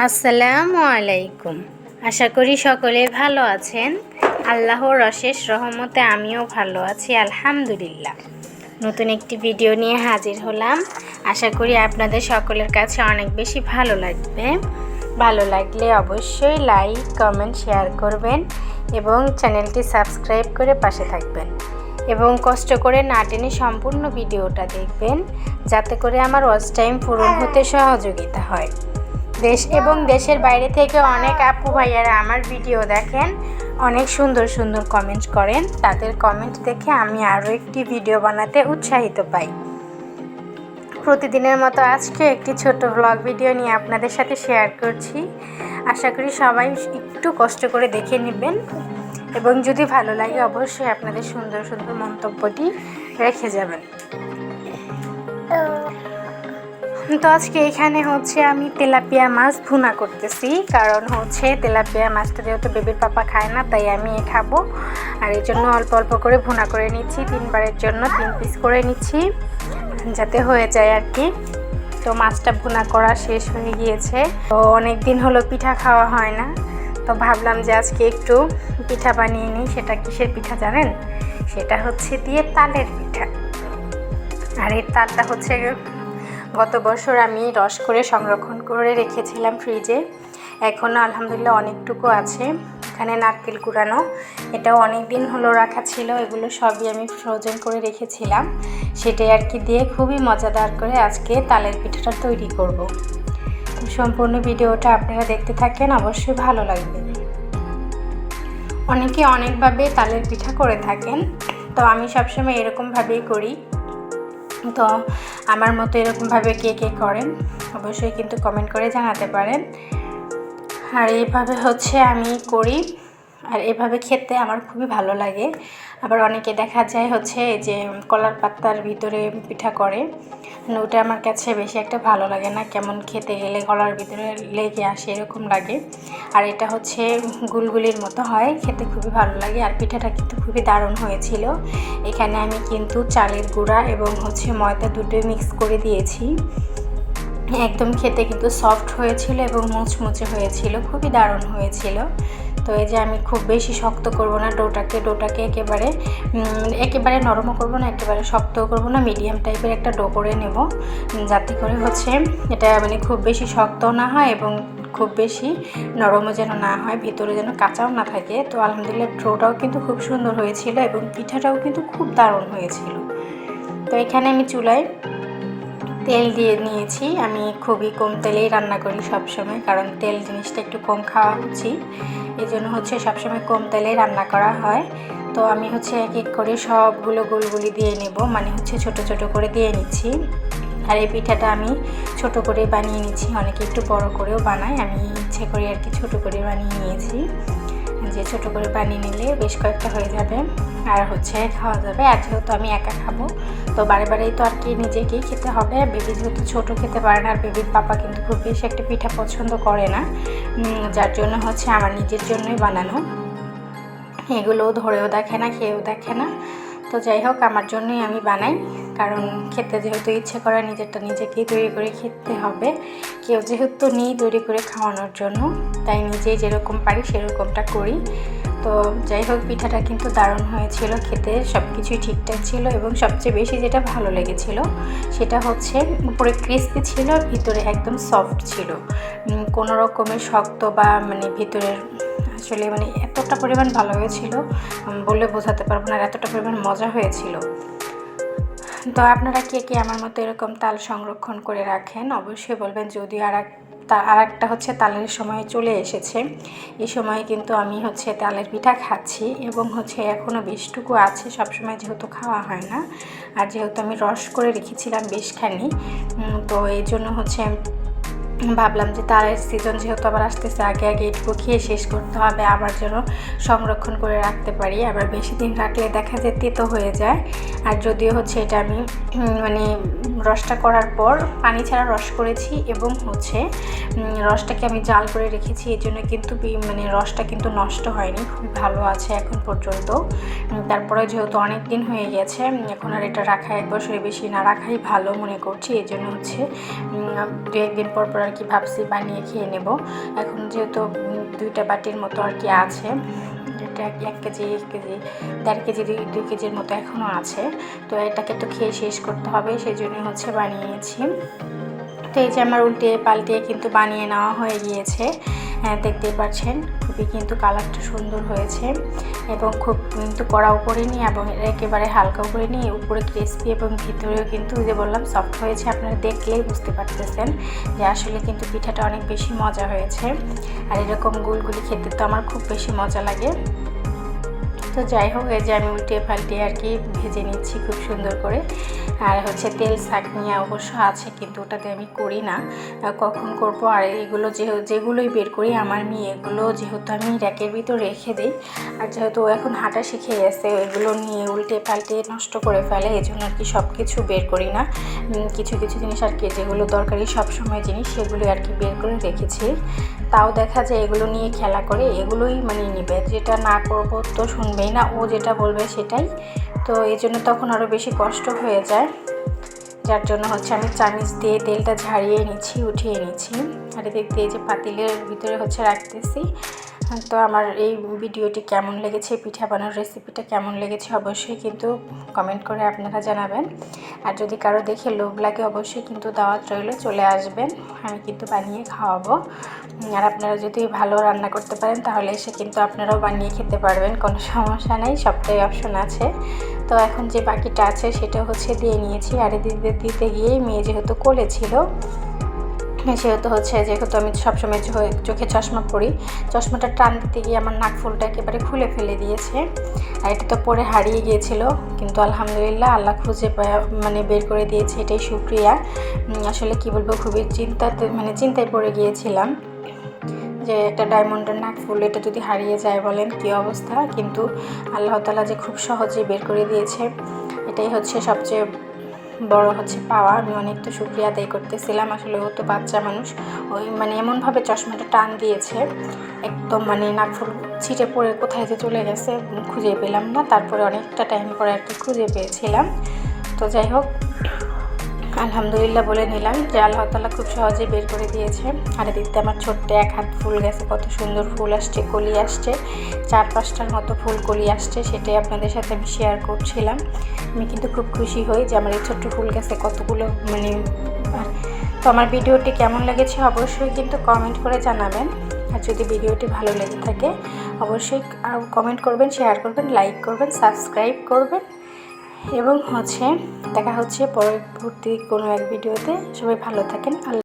আসসালামু আলাইকুম। আশা করি সকলে ভালো আছেন। আল্লাহর অশেষ রহমতে আমিও ভালো আছি, আলহামদুলিল্লাহ। নতুন একটি ভিডিও নিয়ে হাজির হলাম। আশা করি আপনাদের সকলের কাছে অনেক বেশি ভালো লাগবে। ভালো লাগলে অবশ্যই লাইক, কমেন্ট, শেয়ার করবেন এবং চ্যানেলটি সাবস্ক্রাইব করে পাশে থাকবেন এবং কষ্ট করে না টেনে সম্পূর্ণ ভিডিওটা দেখবেন, যাতে করে আমার ওয়াচ টাইম পূরণ হতে সহযোগিতা হয়। দেশ এবং দেশের বাইরে থেকে অনেক আপু ভাইয়ারা আমার ভিডিও দেখেন, অনেক সুন্দর সুন্দর কমেন্ট করেন। তাদের কমেন্ট দেখে আমি আরও একটি ভিডিও বানাতে উৎসাহিত পাই। প্রতিদিনের মতো আজকে একটি ছোট ব্লগ ভিডিও নিয়ে আপনাদের সাথে শেয়ার করছি। আশা করি সবাই একটু কষ্ট করে দেখে নেবেন এবং যদি ভালো লাগে অবশ্যই আপনাদের সুন্দর সুন্দর মন্তব্যটি রেখে যাবেন। তো আজকে এখানে হচ্ছে আমি তেলাপিয়া মাছ ভুনা করতেছি। কারণ হচ্ছে তেলাপিয়া মাছটা যেহেতু বেবির পাপা খায় না, তাই আমি খাব। আর এই জন্য অল্প অল্প করে ভুনা করে নিচ্ছি, তিনবারের জন্য তিন পিস করে নিচ্ছি, যাতে হয়ে যায় আর কি। তো মাছটা ভুনা করা শেষ হয়ে গিয়েছে। তো অনেক দিন হলো পিঠা খাওয়া হয় না, তো ভাবলাম যে আজকে একটু পিঠা বানিয়ে নিই। সেটা কিসের পিঠা জানেন? সেটা হচ্ছে দিয়ে তালের পিঠা। আর এর তালটা হচ্ছে গত বছর আমি রস করে সংরক্ষণ করে রেখেছিলাম ফ্রিজে। এখনও আলহামদুলিল্লাহ অনেকটুকু আছে। এখানে নারকেল কুড়ানো, এটাও অনেক দিন হলো রাখা ছিল, এগুলো সবই আমি ফ্রোজেন করে রেখেছিলাম। সেটাই আর কি দিয়ে খুবই মজাদার করে আজকে তালের পিঠাটা তৈরি করব। তো সম্পূর্ণ ভিডিওটা আপনারা দেখতে থাকেন, অবশ্যই ভালো লাগবে। অনেকে অনেকভাবে তালের পিঠা করে থাকেন, তো আমি সবসময় এরকমভাবেই করি। তো আমার মতো এরকমভাবে কে কে করেন, অবশ্যই কিন্তু কমেন্ট করে জানাতে পারেন। আর এইভাবে হচ্ছে আমি করি। আর এভাবে খেতে আমার খুবই ভালো লাগে। আবার অনেকে দেখা যায় হচ্ছে যে কলার পাতার ভিতরে পিঠা করে। ওটা আমার কাছে বেশি একটা ভালো লাগে না। কেমন খেতে গেলে গলার ভিতরে লেগে আসে এরকম লাগে। আর এটা হচ্ছে গুলগুলির মতো হয়, খেতে খুবই ভালো লাগে। আর পিঠাটা কিন্তু খুবই দারুণ হয়েছিল। এখানে আমি কিন্তু চালের গুঁড়া এবং হচ্ছে ময়দা দুটোই মিক্স করে দিয়েছি। একদম খেতে কিন্তু সফট হয়েছিল এবং মুচমুচে হয়েছিল। খুবই দারুণ হয়েছিল। তো এই যে আমি খুব বেশি শক্ত করব না, ডোটাকে ডোটাকে একেবারে একেবারে নরমও করব না, একেবারে শক্তও করব না মিডিয়াম টাইপের একটা ডো করে নেব যাতে করে হচ্ছে এটা মানে খুব বেশি শক্তও না হয় এবং খুব বেশি নরমও যেন না হয়, ভিতরে যেন কাঁচাও না থাকে। তো আলহামদুলিল্লাহ ডোটাও কিন্তু খুব সুন্দর হয়েছিল এবং পিঠাটাও কিন্তু খুব দারুণ হয়েছিল। তো এখানে আমি চুলায় তেল দিয়ে নিয়েছি। আমি খুবই কম তেলেই রান্না করি সবসময়, কারণ তেল জিনিসটা একটু কম খাওয়া উচিত। এই জন্য হচ্ছে সবসময় কম তেলেই রান্না করা হয়। তো আমি হচ্ছে এক এক করে সবগুলো গোলগুলি দিয়ে নেব মানে হচ্ছে ছোট ছোট করে দিয়ে নিচ্ছি। আর এই পিঠাটা আমি ছোট করে বানিয়ে নিচ্ছি, অনেকে একটু বড় করেও বানাই আমি ইচ্ছে করে আর কি ছোট করে বানিয়ে নিয়েছি। যে ছোট করে বানিয়ে নিলে বেশ কয়েকটা হয়ে যাবে। আর হচ্ছে খাওয়া যাবে। আর যেহেতু আমি একা খাব, তো বারে বারেই তো আর কি নিজেকেই খেতে হবে। বেবি যেহেতু ছোটো খেতে পারে না, আর বেবির পাপা কিন্তু খুব বেশি একটা পিঠা পছন্দ করে না। যার জন্য হচ্ছে আমার নিজের জন্যই বানানো। এগুলোও ধরেও দেখে না, খেয়েও দেখে না। তো যাই হোক, আমার জন্যই আমি বানাই। কারণ খেতে যেহেতু ইচ্ছে করে, নিজেরটা নিজেকেই তৈরি করে খেতে হবে। কেউ যেহেতু নেই তৈরি করে খাওয়ানোর জন্য। তাই নিজেই যেরকম পারি সেরকমটা করি। তো যাই হোক, পিঠাটা কিন্তু দারুণ হয়েছিল খেতে সব কিছুই ঠিকঠাক ছিল এবং সবচেয়ে বেশি যেটা ভালো লেগেছিল সেটা হচ্ছে উপরে ক্রিস্পি ছিল, ভিতরে একদম সফট ছিল। কোনো রকমের শক্ত বা মানে ভিতরের আসলে মানে এতটা পরিমাণ ভালো হয়েছিল বলে বোঝাতে পারব না এতটা পরিমাণ মজা হয়েছিল। তো আপনারা কে কে আমার মতো এরকম তাল সংরক্ষণ করে রাখেন? অবশ্যই বলবেন, যদি আর তা আর একটা হচ্ছে তালের সময় চলে এসেছে। এই সময় কিন্তু আমি হচ্ছে তালের পিঠা খাচ্ছি এবং হচ্ছে এখনও বেশটুকু আছে, সবসময় যেহেতু খাওয়া হয় না। আর যেহেতু আমি রস করে রেখেছিলাম বেশখানি তো এই জন্য হচ্ছে ভাবলাম যে তারের সিজন যেহেতু আবার আসতেছে, আগে আগে এটুকু খেয়ে শেষ করতে হবে, আবার যেন সংরক্ষণ করে রাখতে পারি। আবার বেশি দিন রাখলে দেখা যায় তেতো হয়ে যায়। আর যদিও হচ্ছে এটা আমি মানে রসটা করার পর পানি ছাড়া রস করেছি এবং হচ্ছে রসটাকে আমি জাল করে রেখেছি। এই জন্য কিন্তু মানে রসটা কিন্তু নষ্ট হয়নি, খুবই ভালো আছে এখন পর্যন্ত। তারপরে যেহেতু অনেক দিন হয়ে গেছে, এখন আর এটা রাখা এক বছরে বেশি না রাখাই ভালো মনে করছি। এই জন্য হচ্ছে দু একদিন পর পর আর কি ভাবছি বানিয়ে খেয়ে নেব। এখন যেহেতু দুইটা বাটির মতো আর কি আছে, এটা এক কেজি এক কেজি, দেড় কেজি, দুই কেজির মতো এখনও আছে। তো এটাকে তো খেয়ে শেষ করতে হবে, সেই জন্য হচ্ছে বানিয়েছি। তো এই যে আমার উল্টে পাল্টে কিন্তু বানিয়ে নেওয়া হয়ে গিয়েছে। হ্যাঁ, দেখতেই পাচ্ছেন খুবই কিন্তু কালারটা সুন্দর হয়েছে এবং খুব কিন্তু কড়াও করিনি এবং একেবারে হালকাও করিনি উপরে ক্রিসপি এবং ভিতরেও কিন্তু যে বললাম সফট হয়েছে আপনারা দেখলেই বুঝতে পারতেছেন যে আসলে কিন্তু পিঠাটা অনেক বেশি মজা হয়েছে। আর এরকম গুলগুলি খেতে তো আমার খুব বেশি মজা লাগে। তো যাই হোক, এই যে আমি উল্টে পাল্টে আর কি ভেজে নিচ্ছি খুব সুন্দর করে। আর হচ্ছে তেল শাক নিয়ে অবশ্য আছে, কিন্তু ওটাতে আমি করি না। কখন করব? আর এগুলো যে, যেগুলোই বের করি, আমার মেয়ে এগুলো যেহেতু আমি র্যাকের ভিতর রেখে দিই, আর যেহেতু ও এখন হাঁটা শিখে গেছে, এগুলো নিয়ে উল্টে পাল্টে নষ্ট করে ফেলে এই জন্য আর কি সব কিছু বের করি না। কিছু কিছু জিনিস আর কি, যেগুলো দরকারি সব সময় জিনিস সেগুলো আর কি বের করে রেখেছি। তাও দেখা যায় এগুলো নিয়ে খেলা করে, এগুলোই মানে নেবে। যেটা না করব তো শুনবেই না, ও যেটা বলবে সেটাই। তো এই জন্য তখন আরও বেশি কষ্ট হয়ে যায়। যার জন্য হচ্ছে আমি চামিচ দিয়ে তেলটা ঝাড়িয়ে নিচ্ছি উঠিয়ে নিচ্ছি আর এদিক দিয়ে যে পাতিলের ভিতরে হচ্ছে রাখতেছি। তো আমার এই ভিডিওটি কেমন লেগেছে পিঠা বানানোর রেসিপিটা কেমন লেগেছে অবশ্যই কিন্তু কমেন্ট করে আপনারা জানাবেন। আর যদি কারও দেখে লোভ লাগে অবশ্যই কিন্তু দাওয়াত রইল, চলে আসবেন, আমি কিন্তু বানিয়ে খাওয়াবো। আর আপনারা যদি ভালো রান্না করতে পারেন তাহলে এসে কিন্তু আপনারাও বানিয়ে খেতে পারবেন, কোনো সমস্যা নেই, সবটাই অপশন আছে। তো এখন যে বাকিটা আছে সেটা হচ্ছে দিয়ে নিয়েছি, আর দিতে দিতে গিয়েই মেয়ে যেহেতু কোলে ছিল সেহেতু হচ্ছে, যেহেতু আমি সবসময় চোখে চশমা পরি। চশমাটা টান দিতে গিয়ে আমার নাক ফুলটা একেবারে খুলে ফেলে দিয়েছে। আর এটা তো পরে হারিয়ে গিয়েছিল, কিন্তু আলহামদুলিল্লাহ আল্লাহ খুঁজে মানে বের করে দিয়েছে, এটাই সুক্রিয়া আসলে কি বলব, খুবই চিন্তাতে মানে চিন্তায় পড়ে গিয়েছিলাম যে একটা ডায়মন্ডের নাক ফুল, এটা যদি হারিয়ে যায় বলেন কি অবস্থা? কিন্তু আল্লাহ তালা যে খুব সহজেই বের করে দিয়েছে, এটাই হচ্ছে সবচেয়ে বড় হচ্ছে পাওয়া। আমি অনেক তো শুক্রিয়া আদায় করতেছিলাম। আসলে ও তো বাচ্চা মানুষ। ওই মানে এমনভাবে চশমাটা টান দিয়েছে। একদম মানে নাকফুল ছিটে পড়ে কোথায় যে চলে গেছে, খুঁজে পেলাম না। তারপরে অনেকটা টাইম পরে আর কি খুঁজে পেয়েছিলাম। তো যাই হোক আলহামদুলিল্লাহ বলে নিলাম। যে আল্লাহ তালা খুব সহজেই বের করে দিয়েছে। আর এদিকে আমার ছোট্ট এক হাত ফুল গেছে। কত সুন্দর ফুল আসছে, কলি আসছে। চার পাঁচটার মতো ফুল কলি আসছে, সেটাই আপনাদের সাথে আমি শেয়ার করছিলাম। আমি কিন্তু খুব খুশি হই যে আমার এই ছোট্ট ফুল গাছে কতগুলো মানে তো আমার ভিডিওটি কেমন লেগেছে অবশ্যই কিন্তু কমেন্ট করে জানাবেন। আর যদি ভিডিওটি ভালো লেগে থাকে, অবশ্যই কমেন্ট করবেন শেয়ার করবেন লাইক করবেন সাবস্ক্রাইব করবেন। এবং হচ্ছে দেখা হচ্ছে পরবর্তী কোনো এক ভিডিওতে। সবাই ভালো থাকেন। আল্লাহ